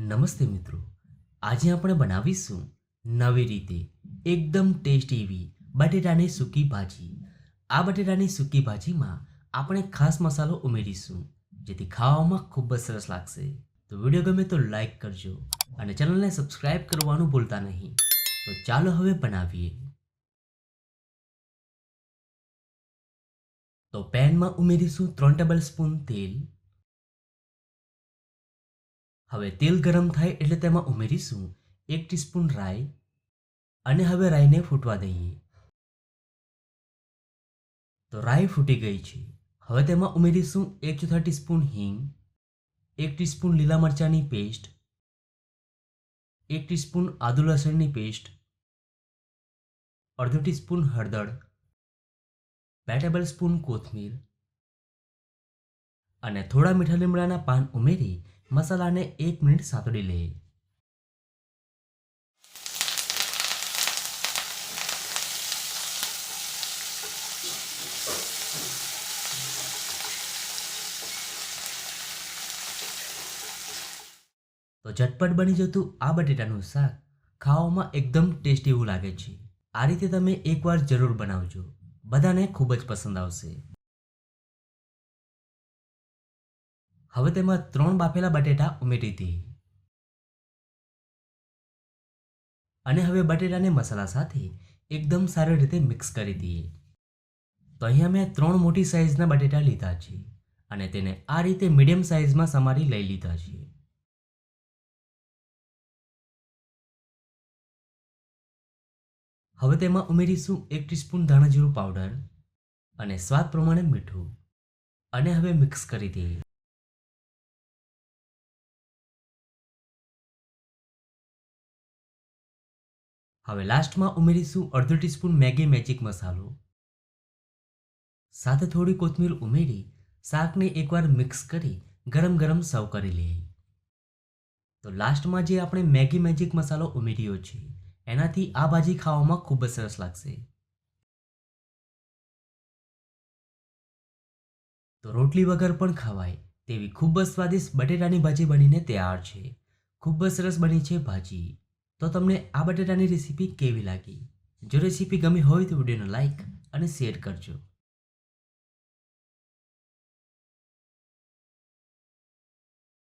નમસ્તે મિત્રો. આજે આપણે બનાવીશું નવી રીતે એકદમ ટેસ્ટી એવી બટેટાની સૂકી ભાજી. આ બટેટાની સૂકી ભાજીમાં આપણે ખાસ મસાલો ઉમેરીશું, જેથી ખાવામાં ખૂબ જ સરસ લાગશે. તો વીડિયો ગમે તો લાઈક કરજો અને ચેનલને સબસ્ક્રાઈબ કરવાનું ભૂલતા નહીં. તો ચાલો હવે બનાવીએ. તો પેનમાં ઉમેરીશું ત્રણ ટેબલ સ્પૂન તેલ હવે તેલ ગરમ થાય એટલે તેમાં ઉમેરીશું એક ટીસ્પૂન રાઈ અને હવે રાઈને ફૂટવા દઈએ. તો રાઈ ફૂટી ગઈ છે. હવે તેમાં ઉમેરીશું એક ચોથા ટીસ્પૂન હિંગ, એક ટીસ્પૂન લીલા મરચાંની પેસ્ટ, એક ટીસ્પૂન આદુ લસણની પેસ્ટ, અડધો ટીસ્પૂન હળદર, બે ટેબલ સ્પૂન કોથમીર અને થોડા મીઠા લીમડાના પાન ઉમેરી મસાલાને એક મિનિટ સાતડી લે. તો ઝટપટ બની જતું આ બટેટાનું શાક ખાવામાં એકદમ ટેસ્ટી એવું લાગે છે. આ રીતે તમે એકવાર જરૂર બનાવજો. બધાને ખૂબ જ પસંદ આવશે. હવે તેમાં ત્રણ બાફેલા બટેટા ઉમેરી હતી. અને હવે બટેટાને મસાલા સાથે એકદમ સારી રીતે મિક્સ કરી દઈએ તો અહીંયા મેં ત્રણ મોટી સાઇઝના બટેટા લીધા છે અને તેને આ રીતે મીડિયમ સાઇઝમાં સમારી લઈ લીધા છે. હવે તેમાં ઉમેરીશું એક ટીસ્પૂન ધાણાજીરું પાવડર અને સ્વાદ પ્રમાણે મીઠું. અને હવે મિક્સ કરી દઈએ. હવે લાસ્ટમાં ઉમેરીશું અડધો ટીસ્પૂન મેગી મેજિક મસાલો. સાથે થોડી કોથમીર ઉમેરી, શાકને એકવાર મિક્સ કરી, ગરમ ગરમ સર્વ કરી લઈએ. તો લાસ્ટમાં જે આપણે મેગી મેજિક મસાલો ઉમેર્યો છે, એનાથી આ ભાજી ખાવામાં ખૂબ જ સરસ લાગશે. તો રોટલી વગર પણ ખવાય તેવી ખૂબ જ સ્વાદિષ્ટ બટેટાની ભાજી બનીને તૈયાર છે. ખૂબ જ સરસ બની છે ભાજી. તો તમને આ બટેટાની રેસીપી કેવી લાગી? જો રેસીપી ગમી હોય તો વિડીયોને લાઇક અને શેર કરજો.